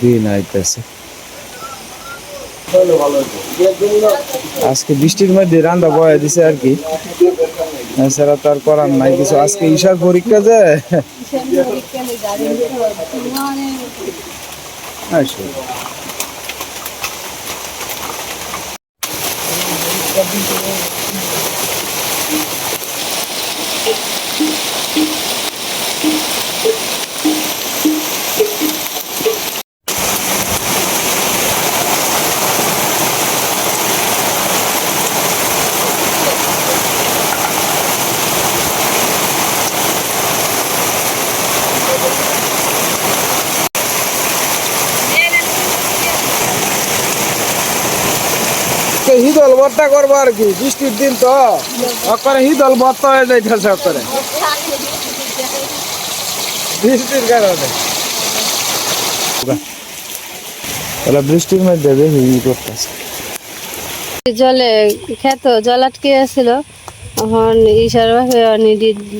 দিন আইতেছে আজকে বৃষ্টির মধ্যে রান্না বয়া দিছে আর কি। এছাড়া তার করার নাই কিছু। আজকে ঈশার পরীক্ষা যে। আসো। তো হিদল ভর্তা করব আর কি, বৃষ্টির দিন তো। হিদল ভর্তা হয়ে বৃষ্টির কারণে। জলে খেত, জল আটকে আসছিল এখন ইশার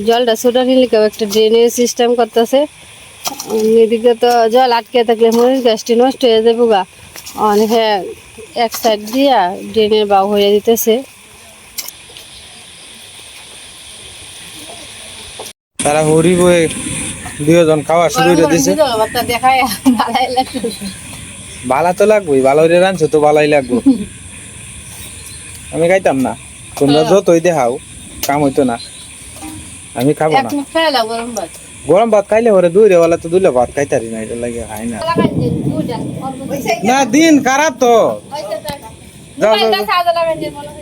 জলটা ছোটো নিলে কেউ একটা সিস্টেম করতেছে। তো জল আটকে থাকলে মরিচ গাছটি নষ্ট হয়ে যাব গা। অনেকে এক সাইড দিয়া ড্রেনের বাউ হয়ে দিতেছে। তারা হরি বয়ে দুজন খাওয়া শুরু করে দিছে। ভালো তো লাগবেই ভালো করে রাঁধছো তো ভালোই লাগবো। আমি খাইতাম না তোমরা যতই দেখাও কাম হইতো না। আমি খাব না। গরম ভাত খাইলে ওরে দুই রেওয়ালা তো দুইলে ভাত খাইতারি না এটা লাগে খাই না। না দিন খারাপ তো। যাও যাও যাও।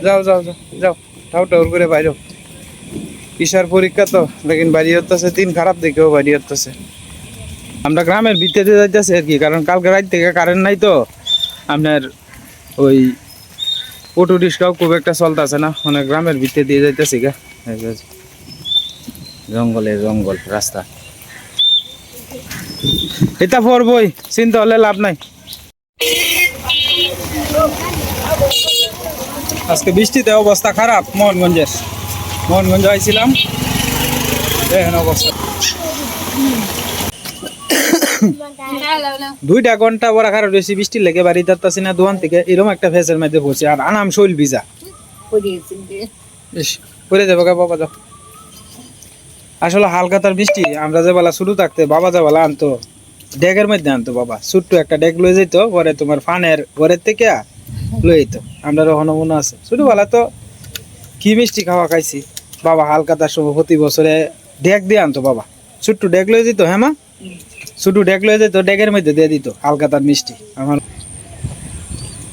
যাও যাও যাও ঠাউ ঠাউর করে বাইরো। ঈশার পরীক্ষা তো লেকিন বাড়ি হতেছে দিন খারাপ দেখেও বাড়ি হতেছে আমরা গ্রামের ভিতরে যাইতেছি আর কি কারণ কালকে রাত থেকে কারেন্ট নাই তো। আপনার ওই অটো রিক্সাও খুব একটা চলতেছে না মানে গ্রামের ভিতরে দিয়ে যাইতেছি গা। জঙ্গলে জঙ্গল রাস্তা। এটা পড়বই চিন্তা হলে লাভ নাই। আজকে বৃষ্টিতে অবস্থা খারাপ মোহনগঞ্জের। মোহনগঞ্জ দেখেন অবস্থা। দুইটা ঘণ্টা বড় খারাপ বেশি বৃষ্টি লেগে বাড়ি যাচ্ছি না দোকান থেকে এরকম একটা ফেসের মধ্যে পড়ছে আর আনাম শৈল ভিজা। পরে যাব বাবা যাও। আসলে হালকাতার বৃষ্টি, আমরা যে বেলা শুরু থাকতে, বাবা যে বেলা আনতো ডেগের মধ্যে আনতো বাবা। ছোট্ট একটা ডেগ লয়ে যেত পরে তোমার ফানের ঘরের থেকে লয়ে যেত আমরা ওখানে মনে আছে। ছোটবেলা তো কি মিষ্টি খাওয়া খাইছি। বাবা হালকাতার সময় প্রতি বছরে ডেক দিয়ে আনতো বাবা। ছোট্ট ডেক লয়ে যেত হ্যাঁ মা? ছোট ডেক লয়ে যেত ডেগের মধ্যে দিয়ে দিত হালকাতার মিষ্টি। আমার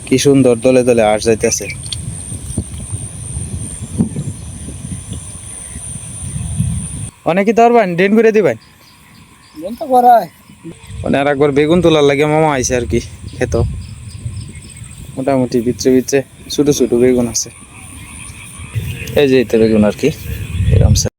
কি সুন্দর দলে দলে আস যাইতেছে। অনেকে তো পারবেন ড্রেন করে দিবেন মানে আর একবার বেগুন তোলার লাগে মামা আইসে আর কি খেত। মোটামুটি ভিতরে ভিতরে ছোটো ছোটো বেগুন আছে। এই যে বেগুন আর কি এরকম